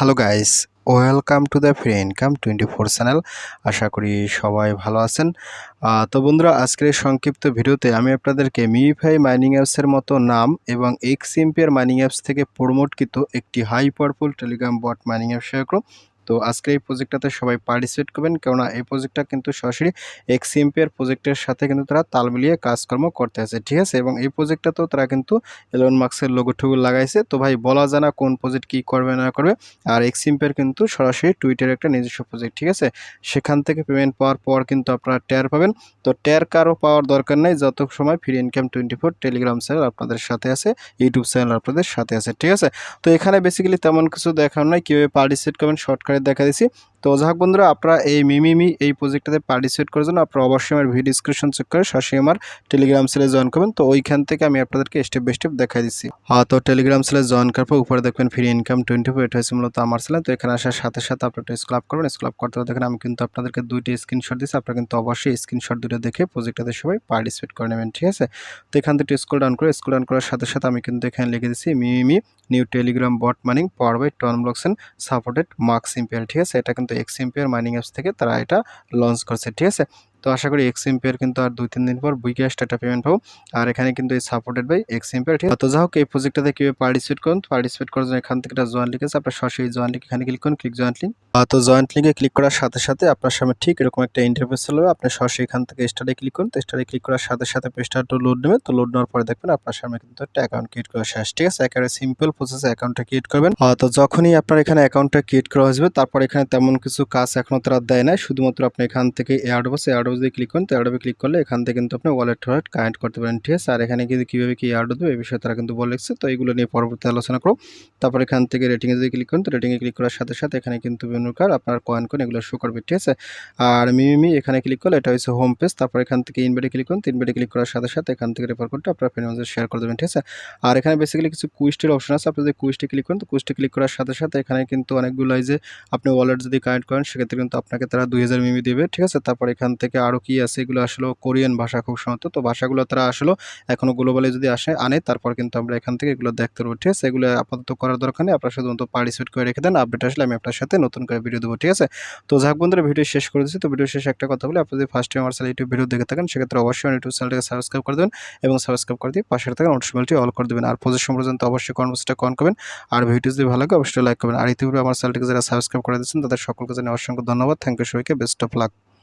Hello guys welcome to the free income twenty four channel আশা করি সবাই ভালো আছেন। তো বন্ধুরা, আজকের সংক্ষিপ্ত ভিডিওতে আমি আপনাদেরকে মিউফাই মাইনিং অ্যাপসের মতো নাম এবং এক্স এমপিয়ার মাইনিং অ্যাপস থেকে প্রমোটকৃত একটি high powerful Telegram bot mining app share করব। তো আজকে এই প্রজেক্টটাতে সবাই পার্টিসিপেট করবেন, কেননা এই প্রজেক্টটা কিন্তু সরাসরি এক্স এমপিয়ার প্রজেক্টের সাথে কিন্তু তারা তাল মিলিয়ে কাজকর্ম করতে আছে, ঠিক আছে? এবং এই প্রজেক্টটাতেও তারা কিন্তু এলন মার্কসের লোগো লাগাইছে। তো ভাই, বলা যায় না কোন প্রজেক্ট কী করবে, না করবে, আর এক্সিম্পের কিন্তু সরাসরি টুইটারের একটা নিজস্ব প্রজেক্ট ঠিক আছে? সেখান থেকে পেমেন্ট পাওয়ার পর কিন্তু আপনারা ট্যার পাবেন। তো ট্যার কারও পাওয়ার দরকার নেই, যত সময় free income twenty four Telegram channel আপনাদের সাথে আছে ইউটিউব চ্যানেল আপনাদের সাথে আছে, ঠিক আছে? তো এখানে বেসিক্যালি তেমন কিছু দেখানো নয় কীভাবে পার্টিসিপেট করবেন শর্টকাটে দেখা দিছি। তো যাক বন্ধুরা, আপনারা এই মিমিমি এই প্রজেক্টটাতে পার্টিসিপেট করার জন্য আপনারা অবশ্যই আমার ভিডিও ডিসক্রিপশন চেক করে সরাসরি আমার টেলিগ্রাম সেলে জয়েন করবেন। তো ওইখান থেকে আমি আপনাদেরকে স্টেপ বাই স্টেপ দেখাই দিচ্ছি। হ্যাঁ তো টেলিগ্রাম সেলে জয়েন করার পর উপরে দেখবেন ফ্রি ইনকাম টোয়েন্টি ফোর এটা হয়েছে মূলত আমার সেলে তো এখানে আসার সাথে সাথে আপনারা একটা স্ক্লাব করবেন। স্ক্লাব করতে করতে দেখেন আমি কিন্তু আপনাদেরকে দুইটি স্ক্রিনশট দিচ্ছি। আপনারা কিন্তু অবশ্যই স্ক্রিনশট দুটো দেখে প্রজেক্টটাতে সবাই পার্টিসিপেট করে নেবেন, ঠিক আছে? তো এখান থেকে স্কুল ডাউন করে স্কুল ডাউন করার সাথে সাথে আমি কিন্তু এখানে লিখে দিচ্ছি মিমি new Telegram bot mining power by ton blocks and supported marks empire ঠিক আছে? এটা কিন্তু এক্স এম্পিয়ার মাইনিং অ্যাপস থেকে তারা এটা লঞ্চ করছে, ঠিক আছে? তো আশা করি এক্স এম্পিয়ার কিন্তু আর দুই তিন দিন পর উইক্যাস্ট একটা পেমেন্ট পাবো আর এখানে কিন্তু এই সাপোর্টেড বাই এক্স এম্পিয়ার ঠিক? তো যাই হোক, এই প্রজেক্টটাতে কীভাবে পার্টিসিপেট করুন পার্টিসিপেট করার জন্য এখান থেকে একটা জয়েন্ট লিঙ্ক আছে। আপনার সরাসরি জয়েন্ট লিঙ্ক এখানে ক্লিক করুন ক্লিক জয়েন্ট লিঙ্ক তো জয়েন্ট লিঙ্কে ক্লিক করার সাথে সাথে আপনার সামনে ঠিক এরকম একটা ইন্টারফেস চলে যাবে। আপনি সরাসরি এখান থেকে স্টারে ক্লিক করুন। তো স্টারে ক্লিক করার সাথে সাথে পেজটা লোড নেবে তো লোড নেওয়ার পরে দেখবেন আপনার সামনে কিন্তু একটা অ্যাকাউন্ট ক্রিয়েট করা শেষ। ঠিক আছে? একেবারে সিম্পল প্রসেসে অ্যাকাউন্টটা ক্রিয়েট করবেন। তো যখনই আপনার এখানে অ্যাকাউন্টটা ক্রিয়েট করা হয়ে যাবে তারপর এখানে তেমন কিছু কাজ এখনও তারা দেয় না শুধুমাত্র আপনি এখান থেকে এয়ারডোবস এয়ারডোবস দিয়ে ক্লিক করুন। তো এয়ারডোবে ক্লিক করলে এখান থেকে কিন্তু আপনি ওয়ালেট ওয়ালেট কানেক্ট করতে পারেন। ঠিক আছে? আর এখানে কিন্তু কীভাবে কি এয়ারডো দেবে, এই বিষয়ে তারা কিন্তু বলে তো এইগুলো নিয়ে পরবর্তী আলোচনা করো তারপর এখান থেকে রেটিংয়ে যদি ক্লিক করুন, তো রেটিংয়ে ক্লিক করার সাথে সাথে এখানে কিন্তু বিভিন্ন কার আপনার কয়েন কয়েন এগুলো শো করবে, ঠিক আছে? আর মিমি এখানে ক্লিক করলে এটা হচ্ছে হোম পেজ তারপর এখান থেকে ইনভেটে ক্লিক করুন ইনভেটে ক্লিক করার সাথে সাথে এখান থেকে রেফার কোডটা আপনার ফ্রেন্ডদের শেয়ার করে দেবেন, ঠিক আছে? আর এখানে বেসিক্যালি কিছু কুইস্টের অপশন আছে, আপনি যদি কুইস্টে ক্লিক করেন, তো কুইস্টে ক্লিক করার সাথে সাথে এখানে কিন্তু অনেকগুলো যে আপনি ওয়ালেট যদি কানেক্ট করেন, সেক্ষেত্রে কিন্তু আপনাকে তারা দুই হাজার মিমি দেবে, ঠিক আছে? তারপর এখান থেকে আরও কি আছে, এগুলো আসলে কোরিয়ান ভাষা খুব সম্ভবত, তো ভাষাগুলো তারা আসলে এখনও গ্লোবালে যদি আসে, আনে, তারপর কিন্তু আমরা এখান থেকে এগুলো দেখতে পারব, ঠিক আছে? এগুলো আপাতত করার দরকার নেই, আপনারা শুধুমাত্র পার্টিসিপেট করে রেখে দেন আপডেট আসলে আমি আপনার সাথে নতুন করে ভিডিও দেবো, ঠিক আছে? তো যাক বন্ধুরা ভিডিও শেষ করে দিচ্ছি। তো ভিডিও শেষে একটা কথা বলে আপনি যদি ফার্স্ট টাইম আমার চ্যানেল ইউটিউব ভিডিও দেখে থাকেন, সেক্ষেত্রে অবশ্যই আমার ইউটিউব চ্যানেলটাকে সাবস্ক্রাইব করে দেবেন এবং সাবস্ক্রাইব করে দিয়ে পাশে থাকেন নোটিফিকেশনটি অল করে দেবেন। আর পজিশন পর্যন্ত অবশ্যই কনভার্সটা কন করবেন। আর ভিডিও যদি ভালো লাগে, অবশ্যই লাইক করবেন। আর ইতিপূর্বে আমার চ্যানেলটিকে যারা সাবস্ক্রাইব করে দিচ্ছেন তাদের সকলকে জানিয়ে অসংখ্য ধন্যবাদ। থ্যাংক ইউ সবাইকে। Best of luck